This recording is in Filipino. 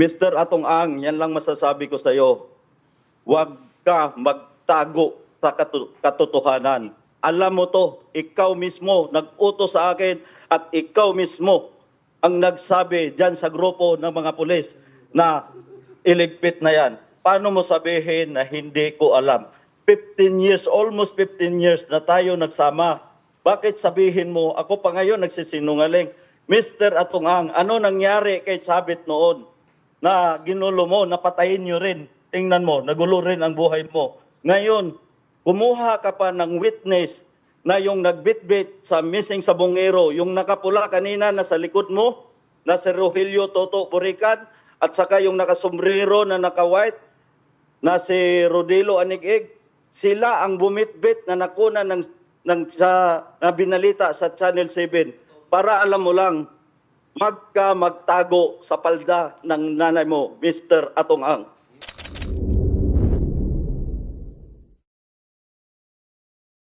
Mr. Atong Ang, yan lang masasabi ko sa iyo. Huwag ka magtago sa katotohanan. Alam mo to, ikaw mismo nag-utos sa akin at ikaw mismo ang nagsabi dyan sa grupo ng mga pulis na iligpit na yan. Paano mo sabihin na hindi ko alam? 15 years, almost 15 years na tayo nagsama. Bakit sabihin mo, ako pa ngayon nagsisinungaling, Mr. Atungang, ano nangyari kay Chabit noon? Na ginulo mo, napatayin nyo rin. Tingnan mo, nagulo rin ang buhay mo. Ngayon, kumuha ka pa ng witness na yung nagbitbit sa missing sa bungero, yung nakapula kanina na sa likod mo, na si Rogelio Toto Burican, at saka yung nakasombrero na naka-white, na si Rodelo Anigig, sila ang bumitbit na nakuna ng, ng sa, na binalita sa Channel 7. Para alam mo lang, magka magtago sa palda ng nanay mo, Mr. Atong Ang.